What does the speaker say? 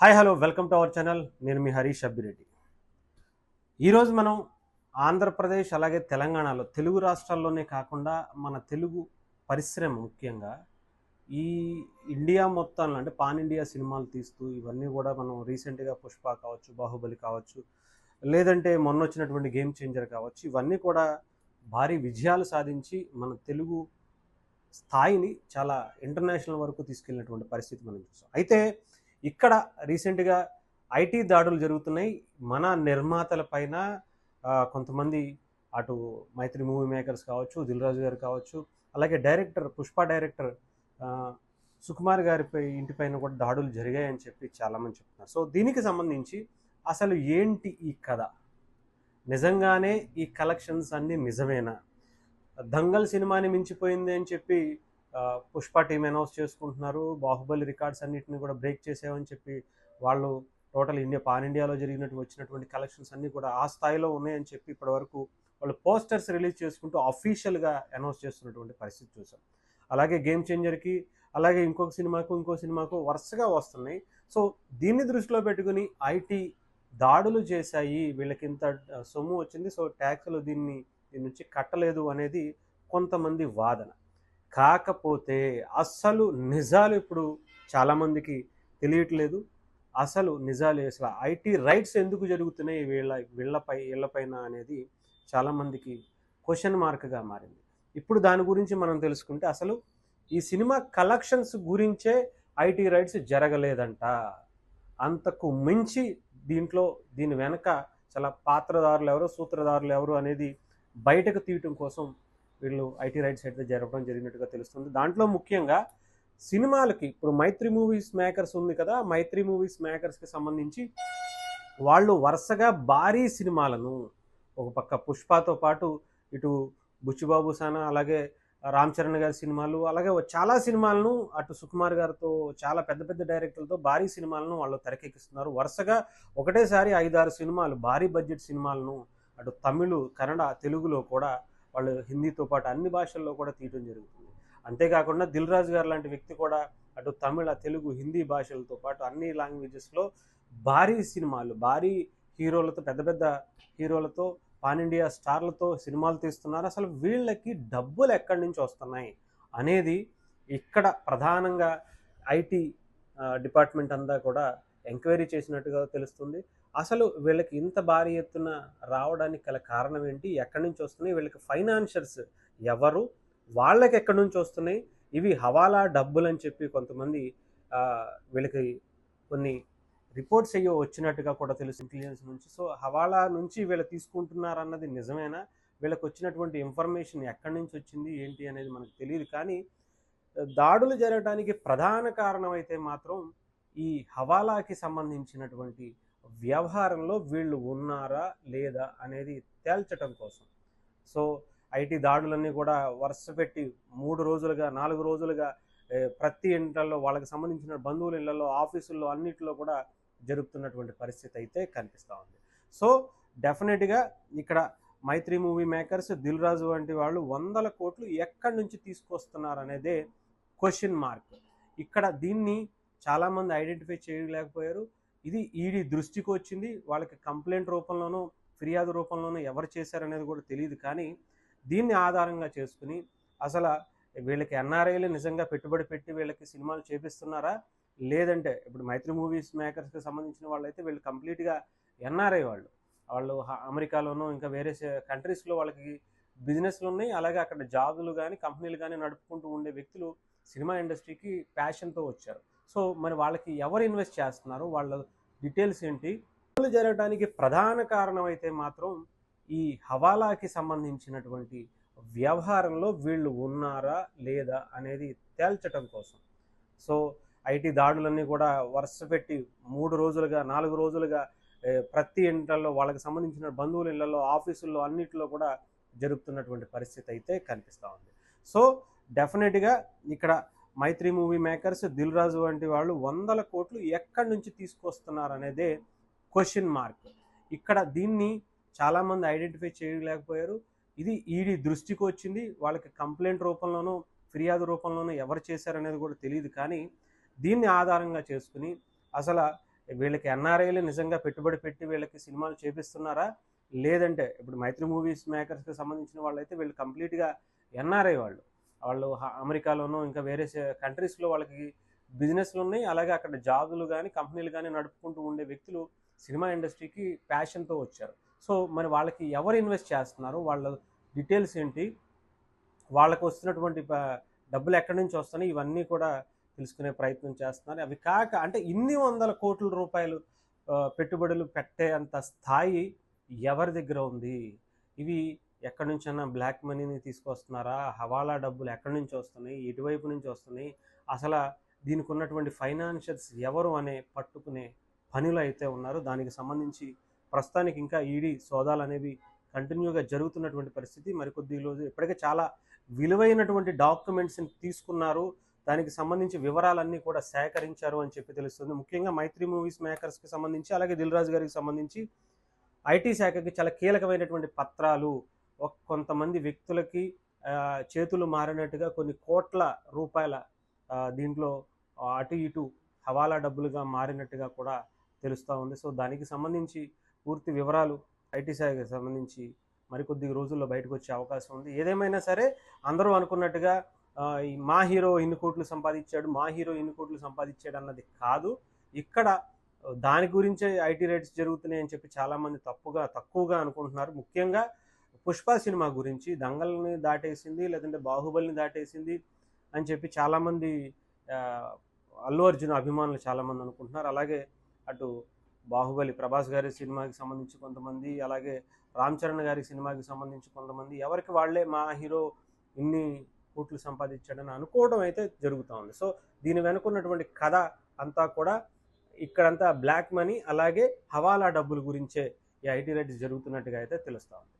Hi hello welcome to our channel. నేను మీ హరీష్ అబ్బిరెడ్డి. ఈరోజు మనం ఆంధ్రప్రదేశ్ అలాగే తెలంగాణలో తెలుగు రాష్ట్రాల్లోనే కాకుండా మన తెలుగు పరిశ్రమ ముఖ్యంగా ఈ ఇండియా మొత్తంలో అంటే పాన్ ఇండియా సినిమాలు తీస్తూ ఇవన్నీ కూడా మనం రీసెంట్గా పుష్ప కావచ్చు బాహుబలి కావచ్చు లేదంటే మొన్న వచ్చినటువంటి గేమ్ చేంజర్ కావచ్చు ఇవన్నీ కూడా భారీ విజయాలు సాధించి మన తెలుగు స్థాయిని చాలా ఇంటర్నేషనల్ వరకు తీసుకెళ్ళినటువంటి పరిస్థితి మనం చూసాం. అయితే ఇక్కడ రీసెంట్గా ఐటీ దాడులు జరుగుతున్నాయి. మన నిర్మాతల పైన కొంతమంది అటు మైత్రి మూవీ మేకర్స్ కావచ్చు దిల్ రాజు గారు కావచ్చు అలాగే డైరెక్టర్ పుష్ప డైరెక్టర్ సుకుమార్ గారిపై ఇంటిపైన కూడా దాడులు జరిగాయని చెప్పి చాలామంది చెప్తున్నారు. సో దీనికి సంబంధించి అసలు ఏంటి ఈ కథ? నిజంగానే ఈ కలెక్షన్స్ అన్నీ నిజమేనా? దంగల్ సినిమాని మించిపోయింది అని చెప్పి పుష్ప టీం అనౌన్స్ చేసుకుంటున్నారు. బాహుబలి రికార్డ్స్ అన్నిటిని కూడా బ్రేక్ చేసామని చెప్పి వాళ్ళు టోటల్ ఇండియా పాన్ ఇండియాలో జరిగినట్టు వచ్చినటువంటి కలెక్షన్స్ అన్నీ కూడా ఆ స్థాయిలో ఉన్నాయని చెప్పి ఇప్పటి వరకు వాళ్ళు పోస్టర్స్ రిలీజ్ చేసుకుంటూ అఫీషియల్గా అనౌన్స్ చేస్తున్నటువంటి పరిస్థితి చూసాం. అలాగే గేమ్ చేంజర్కి అలాగే ఇంకొక సినిమాకు ఇంకో సినిమాకు వరుసగా వస్తున్నాయి. సో దీన్ని దృష్టిలో పెట్టుకుని ఐటీ దాడులు చేశాయి. వీళ్ళకి ఇంత సొమ్ము వచ్చింది. సో ట్యాక్స్లు దీన్ని దీని నుంచి కట్టలేదు అనేది కొంతమంది వాదన. కాకపోతే అస్సలు నిజాలు ఇప్పుడు చాలామందికి తెలియట్లేదు. అసలు నిజాలు అసలు ఐటీ రైట్స్ ఎందుకు జరుగుతున్నాయి వీళ్ళ వీళ్ళపై వీళ్ళపైన అనేది చాలామందికి క్వశ్చన్ మార్క్గా మారింది. ఇప్పుడు దాని గురించి మనం తెలుసుకుంటే అసలు ఈ సినిమా కలెక్షన్స్ గురించే ఐటీ రైట్స్ జరగలేదంట. అంతకు మించి దీంట్లో దీని వెనక చాలా పాత్రదారులు ఎవరు సూత్రధారులు ఎవరు అనేది బయటకు తీయటం కోసం వీళ్ళు ఐటీ రైట్స్ అయితే జరపడం జరిగినట్టుగా తెలుస్తుంది. దాంట్లో ముఖ్యంగా సినిమాలకి ఇప్పుడు మైత్రి మూవీస్ మేకర్స్ ఉంది కదా మైత్రి మూవీస్ మేకర్స్కి సంబంధించి వాళ్ళు వరుసగా భారీ సినిమాలను ఒక పక్క పుష్పతో పాటు ఇటు బుచ్చిబాబు సానా అలాగే రామ్ చరణ్ గారి సినిమాలు అలాగే చాలా సినిమాలను అటు సుకుమార్ గారితో చాలా పెద్ద పెద్ద డైరెక్టర్లతో భారీ సినిమాలను వాళ్ళు తెరకెక్కిస్తున్నారు. వరుసగా ఒకటేసారి ఐదారు సినిమాలు భారీ బడ్జెట్ సినిమాలను అటు తమిళ కన్నడ తెలుగులో కూడా వాళ్ళు హిందీతో పాటు అన్ని భాషల్లో కూడా తీయటం జరుగుతుంది. అంతేకాకుండా దిల్ రాజు గారు లాంటి వ్యక్తి కూడా అటు తమిళ తెలుగు హిందీ భాషలతో పాటు అన్ని లాంగ్వేజెస్లో భారీ సినిమాలు భారీ హీరోలతో పెద్ద పెద్ద హీరోలతో పాన్ ఇండియా స్టార్లతో సినిమాలు తీస్తున్నారు. అసలు వీళ్ళకి డబ్బులు ఎక్కడి నుంచి వస్తున్నాయి అనేది ఇక్కడ ప్రధానంగా ఐటీ డిపార్ట్మెంట్ అంతా కూడా ఎంక్వైరీ చేసినట్టుగా తెలుస్తుంది. అసలు వీళ్ళకి ఇంత భారీ ఎత్తున రావడానికి గల కారణం ఏంటి? ఎక్కడి నుంచి వస్తున్నాయి? వీళ్ళకి ఫైనాన్షియర్స్ ఎవరు? వాళ్ళకి ఎక్కడి నుంచి వస్తున్నాయి? ఇవి హవాలా డబ్బులు అని చెప్పి కొంతమంది వీళ్ళకి కొన్ని రిపోర్ట్స్ అయ్యో వచ్చినట్టుగా కూడా తెలుసు. ఇంటెలిజెన్స్ నుంచి. సో హవాలా నుంచి వీళ్ళు తీసుకుంటున్నారు అన్నది నిజమేనా? వీళ్ళకి వచ్చినటువంటి ఇన్ఫర్మేషన్ ఎక్కడి నుంచి వచ్చింది? ఏంటి అనేది మనకు తెలియదు. కానీ దాడులు జరగడానికి ప్రధాన కారణం అయితే మాత్రం ఈ హవాలాకి సంబంధించినటువంటి వ్యవహారంలో వీళ్ళు ఉన్నారా లేదా అనేది తేల్చటం కోసం. సో ఐటీ దాడులన్నీ కూడా వరుస పెట్టి మూడు రోజులుగా నాలుగు రోజులుగా ప్రతి ఇంట్లో వాళ్ళకి సంబంధించిన బంధువుల ఇళ్ళలో ఆఫీసుల్లో అన్నిటిలో కూడా జరుగుతున్నటువంటి పరిస్థితి అయితే కనిపిస్తూ ఉంది. సో డెఫినెట్గా ఇక్కడ మైత్రి మూవీ మేకర్స్ దిల్ రాజు వంటి వాళ్ళు వందల కోట్లు ఎక్కడి నుంచి తీసుకొస్తున్నారు అనేదే క్వశ్చన్ మార్క్. ఇక్కడ దీన్ని చాలామంది ఐడెంటిఫై చేయలేకపోయారు. ఇది ఈడీ దృష్టికి వచ్చింది. వాళ్ళకి కంప్లైంట్ రూపంలోనూ ఫిర్యాదు రూపంలోనూ ఎవరు చేశారనేది కూడా తెలియదు. కానీ దీన్ని ఆధారంగా చేసుకుని అసలు వీళ్ళకి ఎన్ఆర్ఐలు నిజంగా పెట్టుబడి పెట్టి వీళ్ళకి సినిమాలు చేపిస్తున్నారా? లేదంటే ఇప్పుడు మైత్రి మూవీస్ మేకర్స్కి సంబంధించిన వాళ్ళైతే వీళ్ళు కంప్లీట్గా ఎన్ఆర్ఐ వాళ్ళు. వాళ్ళు అమెరికాలోనూ ఇంకా వేరే కంట్రీస్లో వాళ్ళకి బిజినెస్లు ఉన్నాయి. అలాగే అక్కడ జాబులు కానీ కంపెనీలు కానీ నడుపుకుంటూ ఉండే వ్యక్తులు సినిమా ఇండస్ట్రీకి ప్యాషన్తో వచ్చారు. సో మరి వాళ్ళకి ఎవరు ఇన్వెస్ట్ చేస్తున్నారు? వాళ్ళ డీటెయిల్స్ ఏంటి? దాడులు జరగడానికి ప్రధాన కారణం అయితే మాత్రం ఈ హవాలాకి సంబంధించినటువంటి వ్యవహారంలో వీళ్ళు ఉన్నారా లేదా అనేది తేల్చటం కోసం. సో ఐటీ దాడులన్నీ కూడా వరుస పెట్టి మూడు రోజులుగా నాలుగు రోజులుగా ప్రతి ఇంట్లో వాళ్ళకి సంబంధించిన బంధువుల ఇళ్ళలో ఆఫీసుల్లో అన్నిటిలో కూడా జరుగుతున్నటువంటి పరిస్థితి అయితే కనిపిస్తూ ఉంది. సో డెఫినెట్గా ఇక్కడ మైత్రి మూవీ మేకర్స్ దిల్ రాజు వంటి వాళ్ళు వందల కోట్లు ఎక్కడి నుంచి తీసుకొస్తున్నారు అనేదే క్వశ్చన్ మార్క్. ఇక్కడ దీన్ని చాలామంది ఐడెంటిఫై చేయలేకపోయారు. ఇది ఈడీ దృష్టికి వచ్చింది. వాళ్ళకి కంప్లైంట్ రూపంలోనూ ఫిర్యాదు రూపంలోనూ ఎవరు చేశారనేది కూడా తెలియదు. కానీ దీన్ని ఆధారంగా చేసుకుని అసలు వీళ్ళకి ఎన్ఆర్ఐలు నిజంగా పెట్టుబడి పెట్టి వీళ్ళకి సినిమాలు చేపిస్తున్నారా? లేదంటే ఇప్పుడు మైత్రి మూవీస్ మేకర్స్కి సంబంధించిన వాళ్ళైతే వీళ్ళు కంప్లీట్గా ఎన్ఆర్ఐ వాళ్ళు. వాళ్ళు అమెరికాలోనూ ఇంకా వేరే కంట్రీస్లో వాళ్ళకి బిజినెస్లు ఉన్నాయి. అలాగే అక్కడ జాబులు కానీ కంపెనీలు కానీ నడుపుకుంటూ ఉండే వ్యక్తులు సినిమా ఇండస్ట్రీకి ప్యాషన్తో వచ్చారు. సో మరి వాళ్ళకి ఎవరు ఇన్వెస్ట్ చేస్తున్నారు? వాళ్ళ డీటెయిల్స్ ఏంటి? వాళ్ళకు వస్తున్నటువంటి డబ్బులు ఎక్కడి నుంచి వస్తున్నాయి? ఇవన్నీ కూడా తెలుసుకునే ప్రయత్నం చేస్తున్నారు. అవి కాక అంటే ఇన్ని వందల కోట్ల రూపాయలు పెట్టుబడులు పెట్టే అంత స్థాయి ఎవరి దగ్గర ఉంది? ఇవి ఎక్కడి నుంచైనా బ్లాక్ మనీని తీసుకొస్తున్నారా? హవాలా డబ్బులు ఎక్కడి నుంచి వస్తున్నాయి? ఎటువైపు నుంచి వస్తున్నాయి? అసలు దీనికి ఉన్నటువంటి ఫైనాన్షియల్స్ ఎవరు అనే పట్టుకునే పనులు అయితే ఉన్నారు దానికి సంబంధించి ప్రస్తుతానికి ఇంకా ఈడీ సోదాలు అనేవి కంటిన్యూగా జరుగుతున్నటువంటి పరిస్థితి. మరికొద్ది రోజు ఇప్పటికే చాలా విలువైనటువంటి డాక్యుమెంట్స్ని తీసుకున్నారు. దానికి సంబంధించి వివరాలన్నీ కూడా సేకరించారు అని చెప్పి తెలుస్తుంది. ముఖ్యంగా మైత్రి మూవీస్ మేకర్స్కి సంబంధించి అలాగే దిల్ రాజు గారికి సంబంధించి ఐటీ శాఖకి చాలా కీలకమైనటువంటి పత్రాలు కొంతమంది వ్యక్తులకి చేతులు మారినట్టుగా కొన్ని కోట్ల రూపాయల దీంట్లో అటు ఇటు హవాలా డబ్బులుగా మారినట్టుగా కూడా తెలుస్తూ ఉంది. సో దానికి సంబంధించి పూర్తి వివరాలు ఐటీ శాఖకి సంబంధించి మరికొద్ది రోజుల్లో బయటకు వచ్చే అవకాశం ఉంది. ఏదేమైనా సరే అందరూ అనుకున్నట్టుగా మా హీరో ఇన్ని కోట్లు సంపాదించాడు మా హీరో ఇన్ని కోట్లు సంపాదించాడు అన్నది కాదు. ఇక్కడ దాని గురించే ఐటీ రేట్స్ జరుగుతున్నాయని చెప్పి చాలామంది తప్పుగా తక్కువగా అనుకుంటున్నారు. ముఖ్యంగా పుష్ప సినిమా గురించి దంగల్ని దాటేసింది లేదంటే బాహుబలిని దాటేసింది అని చెప్పి చాలామంది అల్లు అర్జున్ అభిమానులు చాలామంది అనుకుంటున్నారు. అలాగే అటు బాహుబలి ప్రభాస్ గారి సినిమాకి సంబంధించి కొంతమంది అలాగే రామ్ చరణ్ గారి సినిమాకి సంబంధించి కొంతమంది ఎవరికి వాళ్ళే మా హీరో ఇన్ని కోట్లు సంపాదించాడని అనుకోవడం అయితే జరుగుతూ ఉంది. సో దీని వెనుకున్నటువంటి కథ అంతా కూడా ఇక్కడంతా బ్లాక్ మనీ అలాగే హవాలా డబ్బుల గురించే ఈ ఐటీ రైట్స్ జరుగుతున్నట్టుగా అయితే తెలుస్తూ ఉంది.